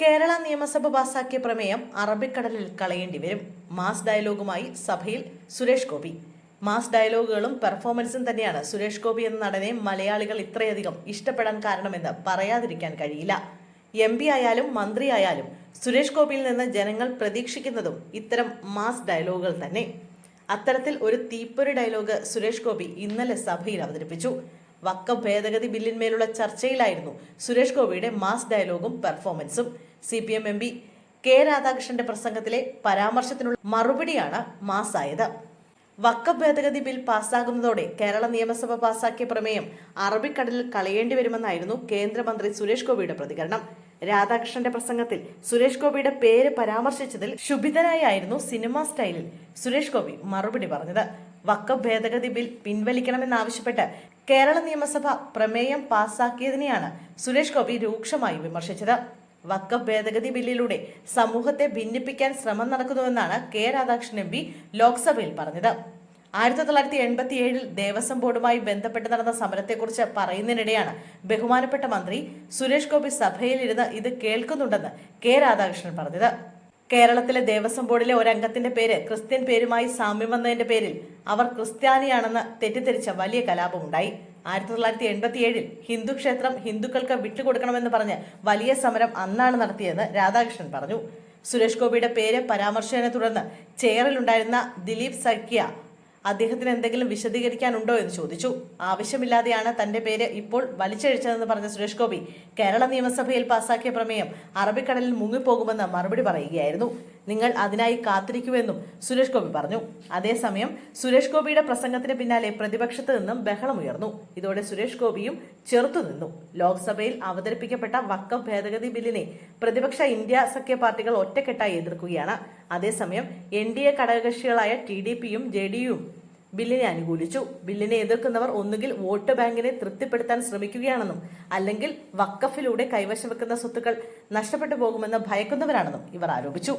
കേരള നിയമസഭ പാസാക്കിയ പ്രമേയം അറബിക്കടലിൽ കളയേണ്ടി വരും. മാസ് ഡയലോഗുമായി സഭയിൽ സുരേഷ് ഗോപി. മാസ് ഡയലോഗുകളും പെർഫോമൻസും തന്നെയാണ് സുരേഷ് ഗോപി എന്ന നടനെ മലയാളികൾ ഇത്രയധികം ഇഷ്ടപ്പെടാൻ കാരണമെന്ന് പറയാതിരിക്കാൻ കഴിയില്ല. എം പി ആയാലും മന്ത്രിയായാലും സുരേഷ് ഗോപിയിൽ നിന്ന് ജനങ്ങൾ പ്രതീക്ഷിക്കുന്നതും ഇത്തരം മാസ് ഡയലോഗുകൾ തന്നെ. അത്തരത്തിൽ ഒരു തീപ്പൊരി ഡയലോഗ് സുരേഷ് ഗോപി ഇന്നലെ സഭയിൽ അവതരിപ്പിച്ചു. വക്കം ഭേദഗതി ബില്ലിന്മേലുള്ള ചർച്ചയിലായിരുന്നു സുരേഷ് ഗോപിയുടെ മാസ് ഡയലോഗും പെർഫോമൻസും. C P M M P K രാധാകൃഷ്ണന്റെ പ്രസംഗത്തിലെ പരാമർശത്തിനുള്ള മറുപടിയാണ് മാസായത്. വക്ക ഭേദഗതി ബിൽ പാസ്സാകുന്നതോടെ കേരള നിയമസഭ പാസാക്കിയ പ്രമേയം അറബിക്കടലിൽ കളയേണ്ടി വരുമെന്നായിരുന്നു കേന്ദ്രമന്ത്രി സുരേഷ് ഗോപിയുടെ പ്രതികരണം. രാധാകൃഷ്ണന്റെ പ്രസംഗത്തിൽ സുരേഷ് ഗോപിയുടെ പേര് പരാമർശിച്ചതിൽ ശുഭിതനായായിരുന്നു സിനിമാ സ്റ്റൈലിൽ സുരേഷ് ഗോപി മറുപടി പറഞ്ഞത്. വക്ക ഭേദഗതി ബിൽ പിൻവലിക്കണമെന്നാവശ്യപ്പെട്ട് കേരള നിയമസഭ പ്രമേയം പാസാക്കിയതിനെയാണ് സുരേഷ് ഗോപി രൂക്ഷമായി വിമർശിച്ചത്. വക്കഫ് ഭേദഗതി ബില്ലിലൂടെ സമൂഹത്തെ ഭിന്നിപ്പിക്കാൻ ശ്രമം നടക്കുന്നുവെന്നാണ് കെ രാധാകൃഷ്ണൻ എം പി ലോക്സഭയിൽ പറഞ്ഞത്. ആയിരത്തി തൊള്ളായിരത്തി എൺപത്തി ഏഴിൽ ദേവസ്വം ബോർഡുമായി ബന്ധപ്പെട്ട് നടന്ന സമരത്തെക്കുറിച്ച് പറയുന്നതിനിടെയാണ് ബഹുമാനപ്പെട്ട മന്ത്രി സുരേഷ് ഗോപി സഭയിലിരുന്ന് ഇത് കേൾക്കുന്നുണ്ടെന്ന് കെ രാധാകൃഷ്ണൻ പറഞ്ഞത്. കേരളത്തിലെ ദേവസ്വം ബോർഡിലെ ഒരംഗത്തിന്റെ പേര് ക്രിസ്ത്യൻ പേരുമായി സാമ്യം വന്നതിന്റെ പേരിൽ അവർ ക്രിസ്ത്യാനിയാണെന്ന് തെറ്റിദ്ധരിച്ച വലിയ കലാപമുണ്ടായി. ആയിരത്തി തൊള്ളായിരത്തി എൺപത്തി ഏഴിൽ ഹിന്ദു ക്ഷേത്രം ഹിന്ദുക്കൾക്ക് വിട്ടുകൊടുക്കണമെന്ന് പറഞ്ഞ് വലിയ സമരം അന്നാണ് നടത്തിയെന്ന് രാധാകൃഷ്ണൻ പറഞ്ഞു. സുരേഷ് ഗോപിയുടെ പേര് പരാമർശത്തിനെ തുടർന്ന് ചെയറിലുണ്ടായിരുന്ന ദിലീപ് സഖ്യ അദ്ദേഹത്തിന് എന്തെങ്കിലും വിശദീകരിക്കാനുണ്ടോ എന്ന് ചോദിച്ചു. ആവശ്യമില്ലാതെയാണ് തന്റെ പേര് ഇപ്പോൾ വലിച്ചഴിച്ചതെന്ന് പറഞ്ഞ സുരേഷ് ഗോപി കേരള നിയമസഭയിൽ പാസാക്കിയ പ്രമേയം അറബിക്കടലിൽ മുങ്ങിപ്പോകുമെന്ന് മറുപടി പറയുകയായിരുന്നു. നിങ്ങൾ അതിനായി കാത്തിരിക്കുമെന്നും സുരേഷ് ഗോപി പറഞ്ഞു. അതേസമയം സുരേഷ് ഗോപിയുടെ പ്രസംഗത്തിന് പിന്നാലെ പ്രതിപക്ഷത്ത് നിന്നും ബഹളമുയർന്നു ഇതോടെ സുരേഷ് ഗോപിയും ചെറുത്തുനിന്നു ലോക്സഭയിൽ അവതരിപ്പിക്കപ്പെട്ട വക്കം ഭേദഗതി ബില്ലിനെ പ്രതിപക്ഷ ഇന്ത്യ സഖ്യ പാർട്ടികൾ ഒറ്റക്കെട്ടായി എതിർക്കുകയാണ്. അതേസമയം എൻ ഡി എ ഘടകകക്ഷികളായ ടി ഡി പിയും ജെ ഡി യുവും ബില്ലിനെ അനുകൂലിച്ചു. ബില്ലിനെ എതിർക്കുന്നവർ ഒന്നുകിൽ വോട്ട് ബാങ്കിനെ തൃപ്തിപ്പെടുത്താൻ ശ്രമിക്കുകയാണെന്നും അല്ലെങ്കിൽ വക്കഫിലൂടെ കൈവശം വെക്കുന്ന സ്വത്തുക്കൾ നഷ്ടപ്പെട്ടു പോകുമെന്ന് ഭയക്കുന്നവരാണെന്നും ഇവർ ആരോപിച്ചു.